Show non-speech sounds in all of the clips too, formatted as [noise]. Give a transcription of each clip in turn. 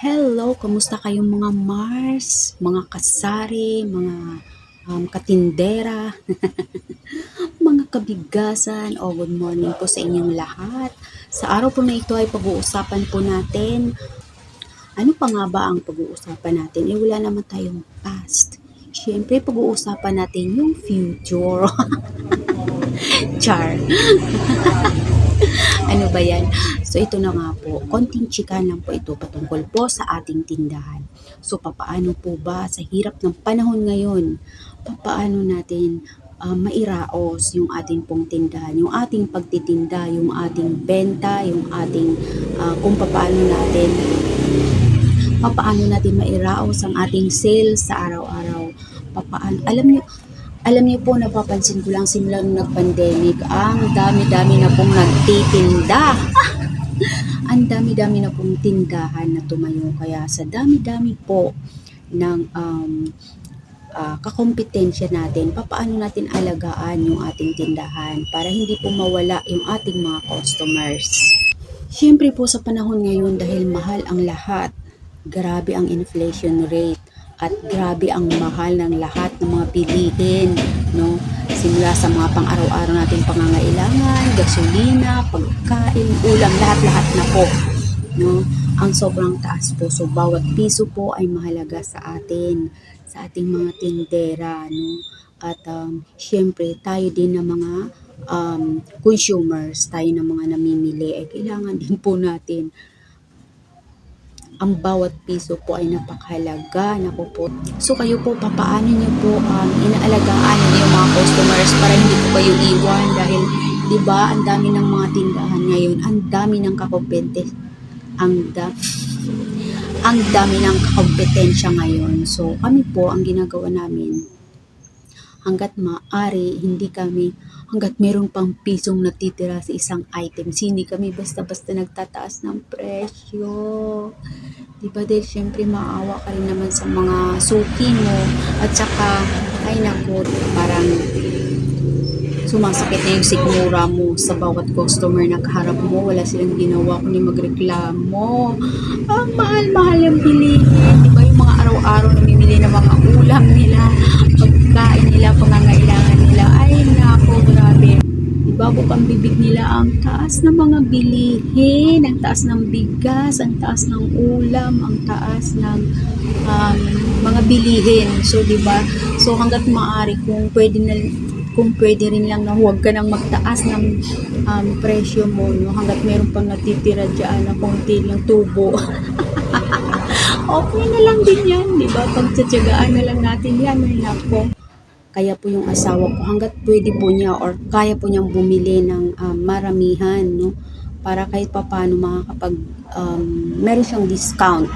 Hello, kamusta kayong mga Mars, mga kasari, mga um, katindera, [laughs] mga kabigasan, o good morning po sa inyong lahat. Sa araw po na ito ay pag-uusapan po natin, ano pa nga ba ang pag-uusapan natin? Eh wala naman tayong past. Siyempre, pag-uusapan natin yung future. [laughs] Char. [laughs] ano ba yan? So ito na nga po, konting chikan lang po ito patungkol po sa ating tindahan. So papaano po ba sa hirap ng panahon ngayon, papaano natin uh, mairaos yung ating pong tindahan, yung ating pagtitinda, yung ating benta, yung ating uh, kung papaano natin papaano natin mairaos ang ating sales sa araw-araw. Papaano, alam niyo, alam niyo po, napapansin ko lang simula nung nag-pandemic, ang dami-dami na pong nagtitinda. Ang dami-dami na pong tindahan na tumayo. Kaya sa dami-dami po ng um, uh, kakompetensya natin, papaano natin alagaan yung ating tindahan para hindi po mawala yung ating mga customers. Siyempre po sa panahon ngayon dahil mahal ang lahat, grabe ang inflation rate at grabe ang mahal ng lahat ng mga bilihin, no? Simula sa mga pang-araw-araw nating pangangailangan, gasolina, pagkain, ulam, lahat-lahat na po, no? Ang sobrang taas po. So, bawat piso po ay mahalaga sa atin, sa ating mga tindera, no? At um, syempre, tayo din ng mga um, consumers, tayo ng mga namimili, ay kailangan din po natin ang bawat piso po ay napakahalaga. Naku po. So kayo po, papaano niyo po um, inaalagaan yung mga customers para hindi po kayo iwan dahil 'di ba ang dami ng mga tindahan ngayon, ang dami ng kakompete, ang da ang dami ng kompetensya ngayon. So kami po ang ginagawa namin hanggat maaari hindi kami hanggat meron pang pisong natitira sa isang item. Hindi kami basta-basta nagtataas ng presyo. Di ba dahil syempre maawa ka rin naman sa mga suki mo at saka ay nako parang sumasakit na yung sigmura mo sa bawat customer na kaharap mo. Wala silang ginawa kundi magreklamo. Ang mahal-mahal yung bilihin. Di ba yung mga araw-araw namimili ng mga ulam nila, pagkain nila, pangangailangan nila. Ay nako, grabe. Ibago pang bibig nila ang taas ng mga bilihin, ang taas ng bigas, ang taas ng ulam, ang taas ng um, mga bilihin. So, di ba? So, hanggat maaari kung pwede na kung pwede rin lang na huwag ka nang magtaas ng um, presyo mo no hanggat meron pang natitira diyan na konti lang tubo [laughs] okay na lang din yan di ba pagtsatsagaan na lang natin yan ay nako kaya po yung asawa ko hanggat pwede po niya or kaya po niyang bumili ng um, maramihan no? Para kahit papano makakapag um, meron siyang discount.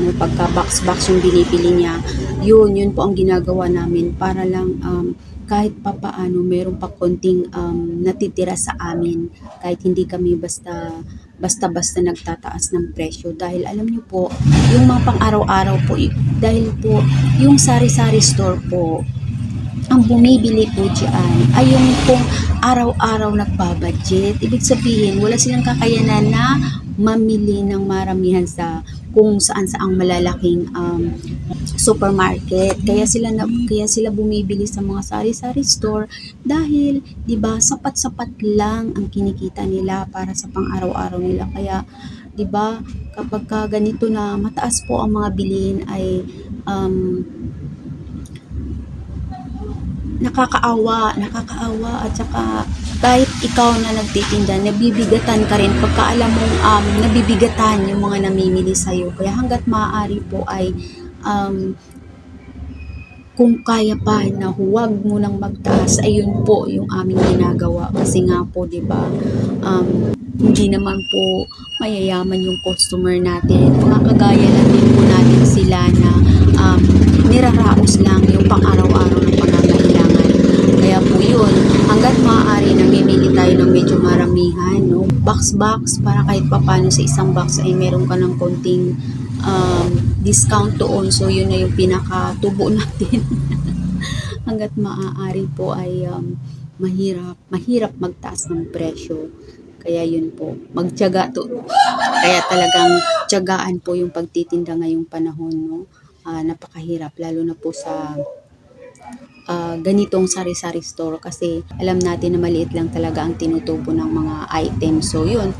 Ano, pagka box box yung binibili niya yun yun po ang ginagawa namin para lang um, kahit papaano meron pa konting um, natitira sa amin. Kahit hindi kami basta basta-basta nagtataas ng presyo. Dahil alam niyo po yung mga pang-araw-araw po dahil po yung sari-sari store po ang bumibili po dyan ay yung pong araw-araw nagbabudget. Ibig sabihin, wala silang kakayanan na mamili ng maramihan sa kung saan saang malalaking um, supermarket. Kaya sila na, kaya sila bumibili sa mga sari-sari store dahil 'di ba sapat-sapat lang ang kinikita nila para sa pang-araw-araw nila. Kaya 'di ba kapag ka ganito na mataas po ang mga bilhin ay um, nakakaawa, nakakaawa at saka kahit ikaw na nagtitinda, nabibigatan ka rin pagka alam mong um, nabibigatan yung mga namimili sa'yo. Kaya hanggat maaari po ay um, kung kaya pa na huwag mo nang magtaas, ayun po yung aming ginagawa. Kasi nga po, di ba, um, hindi naman po mayayaman yung customer natin. Mga kagaya lang box para kahit papano sa isang box ay meron ka ng konting um, discount doon. So, yun na yung pinakatubo [laughs] natin. Hanggat maaari po ay um, mahirap, mahirap magtaas ng presyo. Kaya yun po, magtiyaga to. Kaya talagang tiyagaan po yung pagtitinda ngayong panahon, no? Uh, napakahirap, lalo na po sa ah, ganitong sari-sari store kasi alam natin na maliit lang talaga ang tinutubo ng mga items. So yun,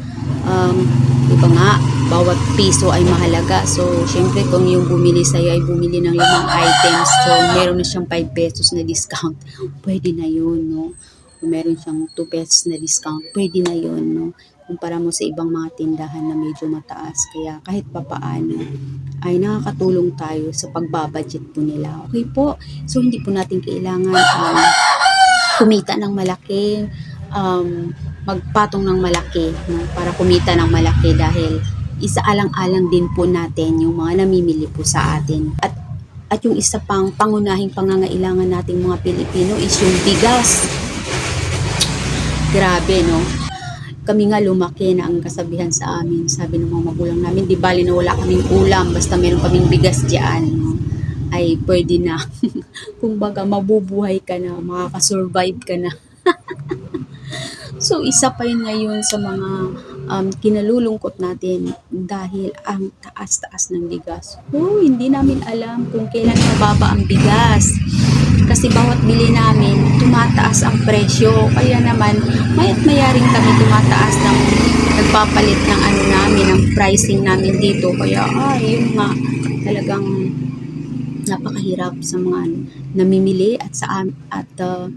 um, di ba nga, bawat piso ay mahalaga. So, syempre kung yung bumili sa'yo ay bumili ng limang items, so meron na siyang 5 [laughs] pesos na discount, pwede na yun, no? Kung meron siyang 2 pesos na discount, pwede na yun, no? Kumpara mo sa ibang mga tindahan na medyo mataas. Kaya kahit papaano, ay nakakatulong tayo sa pagbabudget po nila. Okay po? So, hindi po natin kailangan um, kumita ng malaki, um, magpatong ng malaki no? para kumita ng malaki dahil isaalang-alang din po natin yung mga namimili po sa atin. At at yung isa pang pangunahing pangangailangan nating mga Pilipino is yung bigas. Grabe, no? Kami nga lumaki na ang kasabihan sa amin, sabi ng mga magulang namin, di bali na wala kaming ulam, basta meron kaming bigas diyan, no? ay pwede na. [laughs] Kung baga, mabubuhay ka na, makakasurvive ka na. [laughs] so, isa pa yun ngayon sa mga um, kinalulungkot natin dahil ang taas-taas ng bigas. Oh, hindi namin alam kung kailan mababa ang bigas. Kasi bawat bili namin, tumataas ang presyo. Kaya naman, mayat mayaring kami tumataas ng nagpapalit ng ano namin, ng pricing namin dito. Kaya, ah, yun nga, talagang napakahirap sa mga namimili at sa at uh,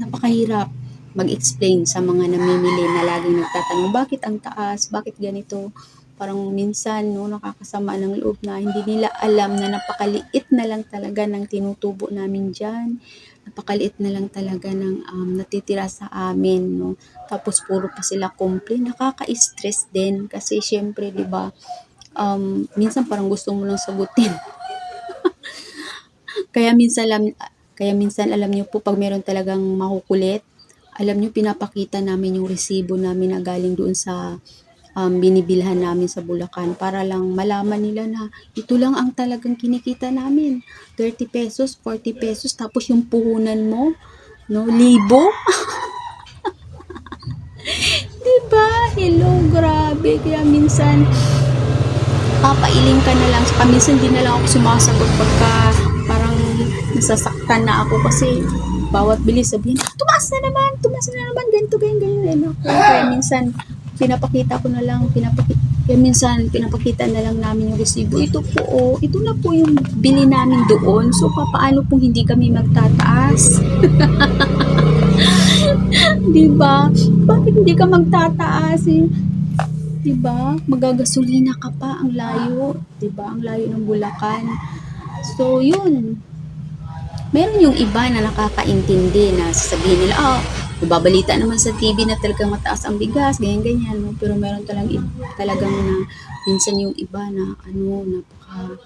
napakahirap mag-explain sa mga namimili na laging nagtatanong bakit ang taas, bakit ganito. Parang minsan no nakakasama ng loob na hindi nila alam na napakaliit na lang talaga ng tinutubo namin diyan. Napakaliit na lang talaga ng um, natitira sa amin no. Tapos puro pa sila complain, nakaka-stress din kasi syempre 'di ba um, minsan parang gusto mo lang sagutin. [laughs] kaya minsan alam kaya minsan alam niyo po pag meron talagang makukulit, alam niyo pinapakita namin yung resibo namin na galing doon sa um, binibilhan namin sa Bulacan para lang malaman nila na ito lang ang talagang kinikita namin. 30 pesos, 40 pesos, tapos yung puhunan mo, no, libo. [laughs] diba? Hello, grabe. Kaya minsan, papailing ka na lang. Saka minsan di na lang ako sumasagot pagka parang nasasaktan na ako kasi bawat bilis sabihin, tumaas na naman, tumaas na naman, ganito, ganyan, ganyan. Ano? Kaya minsan, pinapakita ko na lang, pinapakita, kaya minsan, pinapakita na lang namin yung resibo. Ito po, oh, ito na po yung bili namin doon. So, papaano po hindi kami magtataas? [laughs] diba? Bakit hindi ka magtataas? Eh? Diba? Magagasolina ka pa, ang layo. Diba? Ang layo ng Bulacan. So, yun. Meron yung iba na nakakaintindi na sasabihin nila, ah, nababalita naman sa TV na talagang mataas ang bigas, ganyan-ganyan. No? Pero meron talagang, talagang na, minsan yung iba na, ano, napaka,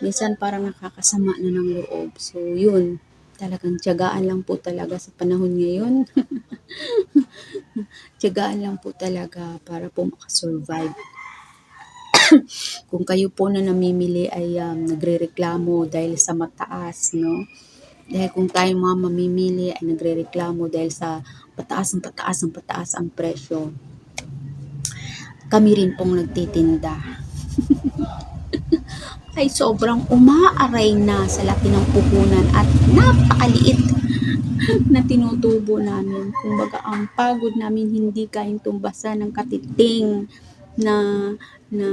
minsan parang nakakasama na ng loob. So, yun. Talagang tiyagaan lang po talaga sa panahon ngayon. [laughs] tiyagaan lang po talaga para po makasurvive. [coughs] Kung kayo po na namimili ay um, nagrereklamo dahil sa mataas, no? Dahil kung tayo mga mamimili ay nagrereklamo dahil sa pataas ang pataas ang pataas ang presyo, kami rin pong nagtitinda. [laughs] ay sobrang umaaray na sa laki ng puhunan at napakaliit na tinutubo namin. Kumbaga, ang pagod namin hindi kayang tumbasan ng katiting na na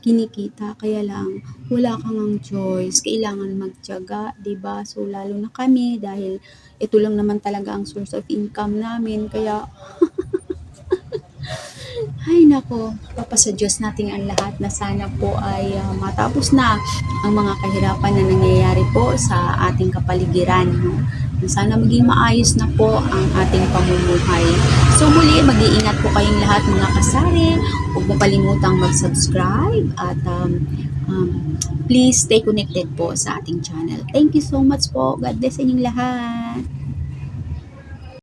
kinikita. Kaya lang wala kang ang choice. Kailangan magtiyaga 'di ba so lalo na kami dahil ito lang naman talaga ang source of income namin. Kaya [laughs] ay nako, papasa Diyos nating ang lahat na sana po ay uh, matapos na ang mga kahirapan na nangyayari po sa ating kapaligiran. No? Sana maging maayos na po ang ating pamumuhay. So muli, mag-iingat po kayong lahat mga kasari. Huwag mo kalimutang mag-subscribe at um, um, please stay connected po sa ating channel. Thank you so much po. God bless inyong lahat.